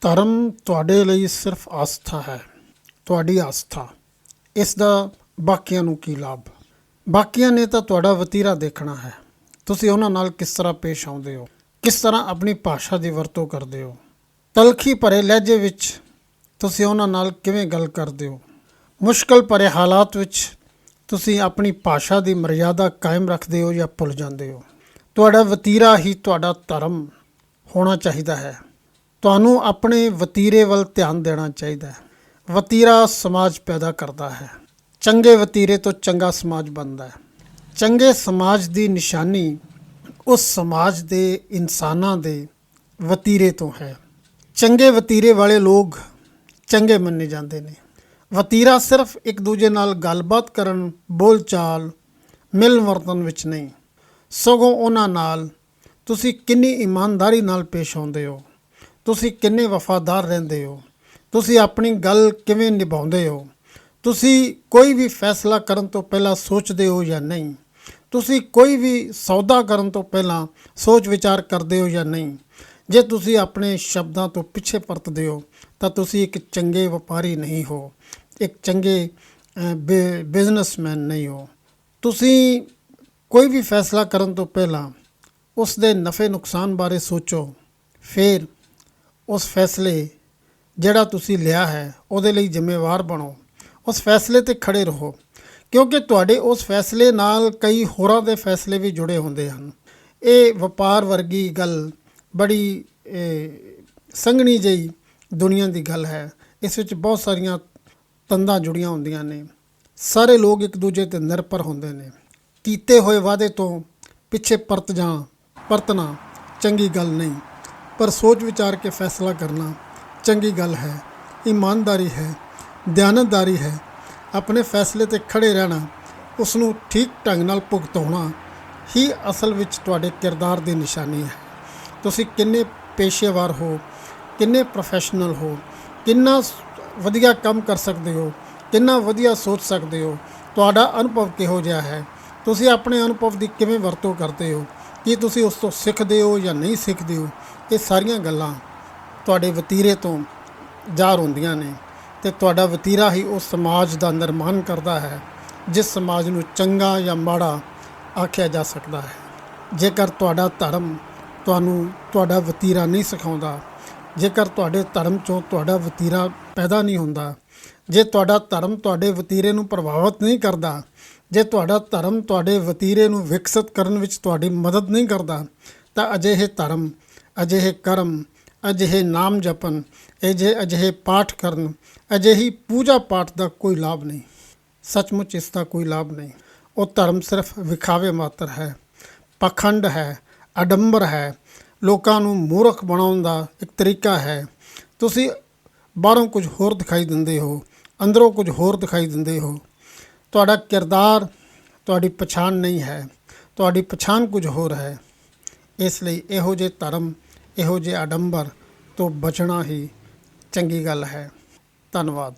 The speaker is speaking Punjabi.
ਧਰਮ ਤੁਹਾਡੇ ਲਈ ਸਿਰਫ ਆਸਥਾ ਹੈ, ਤੁਹਾਡੀ ਆਸਥਾ। ਇਸ ਦਾ ਬਾਕੀਆਂ ਨੂੰ ਕੀ ਲਾਭ? ਬਾਕੀਆਂ ਨੇ ਤਾਂ ਤੁਹਾਡਾ ਵਤੀਰਾ ਦੇਖਣਾ ਹੈ। ਤੁਸੀਂ ਉਹਨਾਂ ਨਾਲ ਕਿਸ ਤਰ੍ਹਾਂ ਪੇਸ਼ ਆਉਂਦੇ ਹੋ? ਕਿਸ ਤਰ੍ਹਾਂ ਆਪਣੀ ਭਾਸ਼ਾ ਦੀ ਵਰਤੋਂ ਕਰਦੇ ਹੋ? ਤਲਖੀ ਭਰੇ ਲਹਿਜੇ ਵਿੱਚ ਤੁਸੀਂ ਉਹਨਾਂ ਨਾਲ ਕਿਵੇਂ ਗੱਲ ਕਰਦੇ ਹੋ? ਮੁਸ਼ਕਲ ਭਰੇ ਹਾਲਾਤ ਵਿੱਚ ਤੁਸੀਂ ਆਪਣੀ ਭਾਸ਼ਾ ਦੀ ਮਰਿਆਦਾ ਕਾਇਮ ਰੱਖਦੇ ਹੋ ਜਾਂ ਭੁੱਲ ਜਾਂਦੇ ਹੋ? ਤੁਹਾਡਾ ਵਤੀਰਾ ਹੀ ਤੁਹਾਡਾ ਧਰਮ ਹੋਣਾ ਚਾਹੀਦਾ ਹੈ। ਤੁਹਾਨੂੰ ਆਪਣੇ ਵਤੀਰੇ ਵੱਲ ਧਿਆਨ ਦੇਣਾ ਚਾਹੀਦਾ ਹੈ। ਵਤੀਰਾ ਸਮਾਜ ਪੈਦਾ ਕਰਦਾ ਹੈ। ਚੰਗੇ ਵਤੀਰੇ ਤੋਂ ਚੰਗਾ ਸਮਾਜ ਬਣਦਾ ਹੈ। ਚੰਗੇ ਸਮਾਜ ਦੀ ਨਿਸ਼ਾਨੀ ਉਸ ਸਮਾਜ ਦੇ ਇਨਸਾਨਾਂ ਦੇ ਵਤੀਰੇ ਤੋਂ ਹੈ। ਚੰਗੇ ਵਤੀਰੇ ਵਾਲੇ ਲੋਕ ਚੰਗੇ ਮੰਨੇ ਜਾਂਦੇ ਨੇ। ਵਤੀਰਾ ਸਿਰਫ ਇੱਕ ਦੂਜੇ ਨਾਲ ਗੱਲਬਾਤ ਕਰਨ, ਬੋਲਚਾਲ, ਮਿਲ ਵਰਤਨ ਵਿੱਚ ਨਹੀਂ। ਸਗੋਂ ਉਹਨਾਂ ਨਾਲ ਤੁਸੀਂ ਕਿੰਨੀ ਇਮਾਨਦਾਰੀ ਨਾਲ ਪੇਸ਼ ਆਉਂਦੇ ਹੋ। ਤੁਸੀਂ ਕਿੰਨੇ ਵਫਾਦਾਰ ਰਹਿੰਦੇ ਹੋ? ਤੁਸੀਂ ਆਪਣੀ ਗੱਲ ਕਿਵੇਂ ਨਿਭਾਉਂਦੇ ਹੋ? ਤੁਸੀਂ ਕੋਈ ਵੀ ਫੈਸਲਾ ਕਰਨ ਤੋਂ ਪਹਿਲਾਂ ਸੋਚਦੇ ਹੋ ਜਾਂ ਨਹੀਂ? ਤੁਸੀਂ ਕੋਈ ਵੀ ਸੌਦਾ ਕਰਨ ਤੋਂ ਪਹਿਲਾਂ ਸੋਚ ਵਿਚਾਰ ਕਰਦੇ ਹੋ ਜਾਂ ਨਹੀਂ? ਜੇ ਤੁਸੀਂ ਆਪਣੇ ਸ਼ਬਦਾਂ ਤੋਂ ਪਿੱਛੇ ਪਰਤਦੇ ਹੋ, ਤਾਂ ਤੁਸੀਂ ਇੱਕ ਚੰਗੇ ਵਪਾਰੀ ਨਹੀਂ ਹੋ। ਇੱਕ ਚੰਗੇ ਬਿਜ਼ਨਸਮੈਨ ਨਹੀਂ ਹੋ। ਤੁਸੀਂ ਕੋਈ ਵੀ ਫੈਸਲਾ ਕਰਨ ਤੋਂ ਪਹਿਲਾਂ ਉਸ ਦੇ ਨਫੇ ਨੁਕਸਾਨ ਬਾਰੇ ਸੋਚੋ। ਫਿਰ ਉਸ ਫੈਸਲੇ ਜਿਹੜਾ ਤੁਸੀਂ ਲਿਆ ਹੈ, ਉਹਦੇ ਲਈ ਜ਼ਿੰਮੇਵਾਰ ਬਣੋ। ਉਸ ਫੈਸਲੇ ਤੇ ਖੜੇ ਰਹੋ, ਕਿਉਂਕਿ ਤੁਹਾਡੇ ਉਸ ਫੈਸਲੇ ਨਾਲ ਕਈ ਹੋਰਾਂ ਦੇ ਫੈਸਲੇ ਵੀ ਜੁੜੇ ਹੁੰਦੇ ਹਨ। ਇਹ ਵਪਾਰ ਵਰਗੀ ਗੱਲ ਬੜੀ ਸੰਘਣੀ ਜਿਹੀ ਦੁਨੀਆ ਦੀ ਗੱਲ ਹੈ। ਇਸ ਵਿੱਚ ਬਹੁਤ ਸਾਰੀਆਂ ਤੰਦਾਂ ਜੁੜੀਆਂ ਹੁੰਦੀਆਂ ਨੇ। ਸਾਰੇ ਲੋਕ ਇੱਕ ਦੂਜੇ ਤੇ ਨਿਰਭਰ ਹੁੰਦੇ ਨੇ। ਕੀਤੇ ਹੋਏ ਵਾਅਦੇ ਤੋਂ ਪਿੱਛੇ ਪਰਤ ਜਾਂ, ਪਰਤਣਾ ਚੰਗੀ ਗੱਲ ਨਹੀਂ। ਪਰ ਸੋਚ ਵਿਚਾਰ ਕੇ ਫੈਸਲਾ ਕਰਨਾ ਚੰਗੀ ਗੱਲ ਹੈ, ਇਮਾਨਦਾਰੀ ਹੈ, ਦਿਆਨਤਦਾਰੀ ਹੈ। ਆਪਣੇ ਫੈਸਲੇ ਤੇ ਖੜੇ ਰਹਿਣਾ ਉਸ ਨੂੰ ਠੀਕ ਢੰਗ ਨਾਲ ਭੁਗਤਾਉਣਾ ਹੀ ਅਸਲ ਵਿੱਚ ਤੁਹਾਡੇ ਕਿਰਦਾਰ ਦੀ ਨਿਸ਼ਾਨੀ ਹੈ। ਤੁਸੀਂ ਕਿੰਨੇ ਪੇਸ਼ੇਵਾਰ ਹੋ, ਕਿੰਨੇ ਪ੍ਰੋਫੈਸ਼ਨਲ ਹੋ, ਕਿੰਨਾ ਵਧੀਆ ਕੰਮ ਕਰ ਸਕਦੇ ਹੋ, ਕਿੰਨਾ ਵਧੀਆ ਸੋਚ ਸਕਦੇ ਹੋ, ਤੁਹਾਡਾ ਅਨੁਭਵ ਕਿਹੋ ਜਿਹਾ ਹੈ? ਤੁਸੀਂ ਆਪਣੇ ਅਨੁਭਵ ਦੀ ਕਿਵੇਂ ਵਰਤੋਂ ਕਰਦੇ ਹੋ? ਕੀ ਤੁਸੀਂ ਉਸ ਤੋਂ ਸਿੱਖਦੇ ਹੋ ਜਾਂ ਨਹੀਂ ਸਿੱਖਦੇ ਹੋ? ਇਹ ਸਾਰੀਆਂ ਗੱਲਾਂ ਤੁਹਾਡੇ ਵਤੀਰੇ ਤੋਂ ਜ਼ਾਹਰ ਹੁੰਦੀਆਂ ਨੇ ਤੇ ਤੁਹਾਡਾ ਵਤੀਰਾ ਹੀ ਉਸ ਸਮਾਜ ਦਾ ਨਿਰਮਾਣ ਕਰਦਾ ਹੈ, ਜਿਸ ਸਮਾਜ ਨੂੰ ਚੰਗਾ ਜਾਂ ਮਾੜਾ ਆਖਿਆ ਜਾ ਸਕਦਾ ਹੈ। ਜੇਕਰ ਤੁਹਾਡਾ ਧਰਮ ਤੁਹਾਨੂੰ ਤੁਹਾਡਾ ਵਤੀਰਾ ਨਹੀਂ ਸਿਖਾਉਂਦਾ, ਜੇਕਰ ਤੁਹਾਡੇ ਧਰਮ ਚੋਂ ਤੁਹਾਡਾ ਵਤੀਰਾ ਪੈਦਾ ਨਹੀਂ ਹੁੰਦਾ, ਜੇ ਤੁਹਾਡਾ ਧਰਮ ਤੁਹਾਡੇ ਵਤੀਰੇ ਨੂੰ ਪ੍ਰਭਾਵਿਤ ਨਹੀਂ ਕਰਦਾ, ਜੇ ਤੁਹਾਡਾ ਧਰਮ ਤੁਹਾਡੇ ਵਤੀਰੇ ਨੂੰ ਵਿਕਸਿਤ ਕਰਨ ਵਿੱਚ ਤੁਹਾਡੀ ਮਦਦ ਨਹੀਂ ਕਰਦਾ, ਤਾਂ ਅਜਿਹੇ ਧਰਮ ਅਜਿਹੇ ਕਰਮ, ਅਜਿਹੇ ਨਾਮ ਜਪਨ ਅਜਿਹੇ ਅਜਿਹੇ ਪਾਠ ਕਰਨ ਅਜਿਹੀ ਪੂਜਾ ਪਾਠ ਦਾ ਕੋਈ ਲਾਭ ਨਹੀਂ। ਸੱਚਮੁੱਚ ਇਸ ਦਾ ਕੋਈ ਲਾਭ ਨਹੀਂ। ਉਹ ਧਰਮ ਸਿਰਫ ਵਿਖਾਵੇ ਮਾਤਰ ਹੈ, ਪਖੰਡ ਹੈ, ਅਡੰਬਰ ਹੈ। ਲੋਕਾਂ ਨੂੰ ਮੂਰਖ ਬਣਾਉਣ ਦਾ ਇੱਕ ਤਰੀਕਾ ਹੈ। ਤੁਸੀਂ ਬਾਹਰੋਂ ਕੁਝ ਹੋਰ ਦਿਖਾਈ ਦਿੰਦੇ ਹੋ, ਅੰਦਰੋਂ ਕੁਝ ਹੋਰ ਦਿਖਾਈ ਦਿੰਦੇ ਹੋ। ਤੁਹਾਡਾ ਕਿਰਦਾਰ, ਤੁਹਾਡੀ ਪਛਾਣ ਨਹੀਂ ਹੈ। ਤੁਹਾਡੀ ਪਛਾਣ ਕੁਝ ਹੋਰ ਹੈ। ਇਸ ਲਈ ਇਹੋ ਜਿਹੇ ਧਰਮ, ਇਹੋ ਜਿਹੇ ਆਡੰਬਰ ਤੋਂ ਬਚਣਾ ਹੀ ਚੰਗੀ ਗੱਲ ਹੈ। ਧੰਨਵਾਦ।